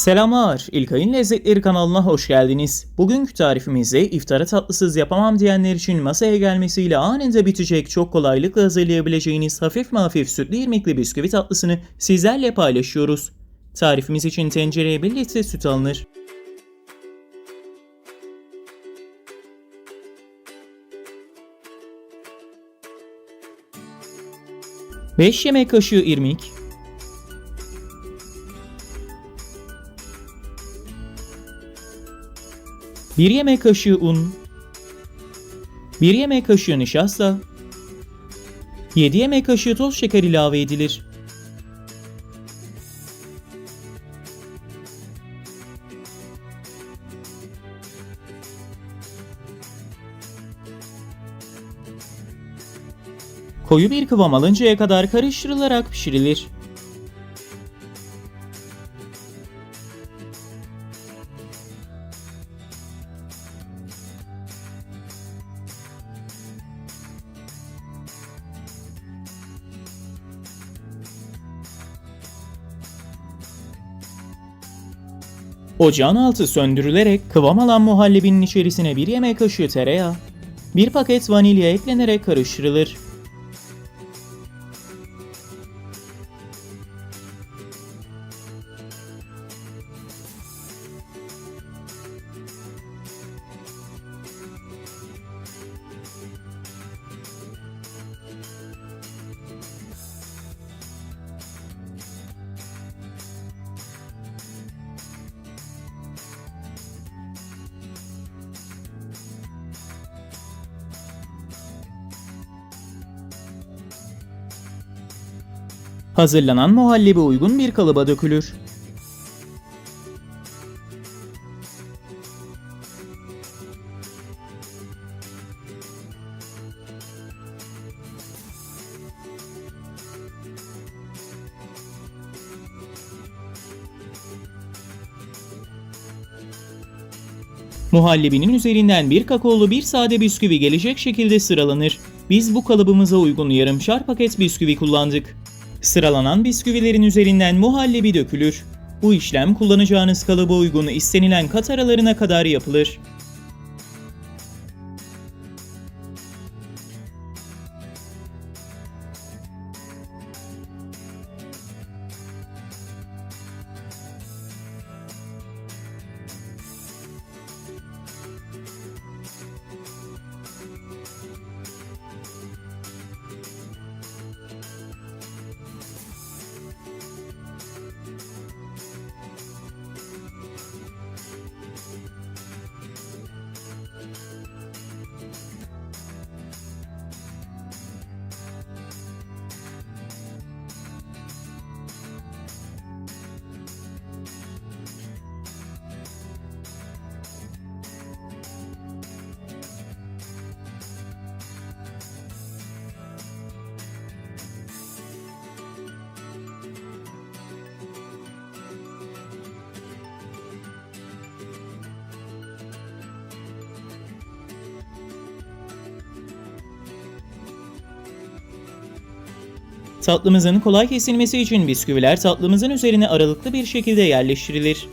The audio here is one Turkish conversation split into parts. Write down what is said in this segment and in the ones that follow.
Selamlar, İlkay'ın Lezzetleri kanalına hoş geldiniz. Bugünkü tarifimizde iftara tatlısız yapamam diyenler için masaya gelmesiyle anında bitecek çok kolaylıkla hazırlayabileceğiniz hafif mi hafif sütlü irmikli bisküvi tatlısını sizlerle paylaşıyoruz. Tarifimiz için tencereye 1 litre süt alınır. Beş yemek kaşığı irmik, 1 yemek kaşığı un, 1 yemek kaşığı nişasta, 7 yemek kaşığı toz şeker ilave edilir. Koyu bir kıvam alıncaya kadar karıştırılarak pişirilir. Ocağın altı söndürülerek kıvam alan muhallebinin içerisine bir yemek kaşığı tereyağı, bir paket vanilya eklenerek karıştırılır. Hazırlanan muhallebi uygun bir kalıba dökülür. Muhallebinin üzerinden bir kakaolu bir sade bisküvi gelecek şekilde sıralanır. Biz bu kalıbımıza uygun yarımşar paket bisküvi kullandık. Sıralanan bisküvilerin üzerinden muhallebi dökülür. Bu işlem kullanacağınız kalıba uygun istenilen kat aralarına kadar yapılır. Tatlımızın kolay kesilmesi için bisküviler tatlımızın üzerine aralıklı bir şekilde yerleştirilir.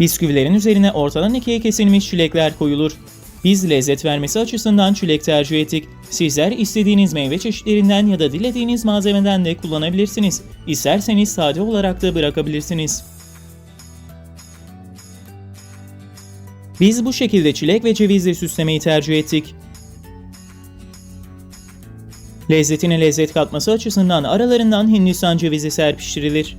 Bisküvilerin üzerine ortadan ikiye kesilmiş çilekler koyulur. Biz lezzet vermesi açısından çilek tercih ettik. Sizler istediğiniz meyve çeşitlerinden ya da dilediğiniz malzemeden de kullanabilirsiniz. İsterseniz sade olarak da bırakabilirsiniz. Biz bu şekilde çilek ve cevizle süslemeyi tercih ettik. Lezzetine lezzet katması açısından aralarından Hindistan cevizi serpiştirilir.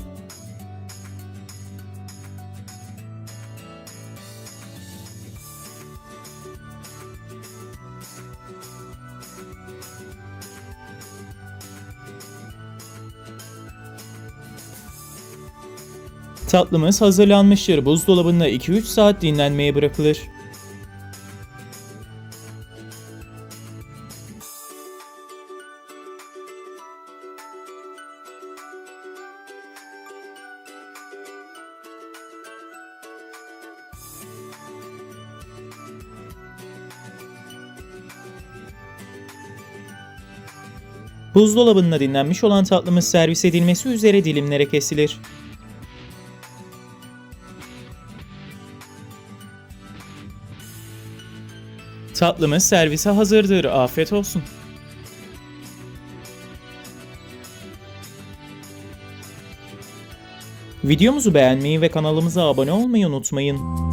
Tatlımız hazırlanmıştır. Buzdolabında 2-3 saat dinlenmeye bırakılır. Buzdolabında dinlenmiş olan tatlımız servis edilmesi üzere dilimlere kesilir. Tatlımız servise hazırdır. Afiyet olsun. Videomuzu beğenmeyi ve kanalımıza abone olmayı unutmayın.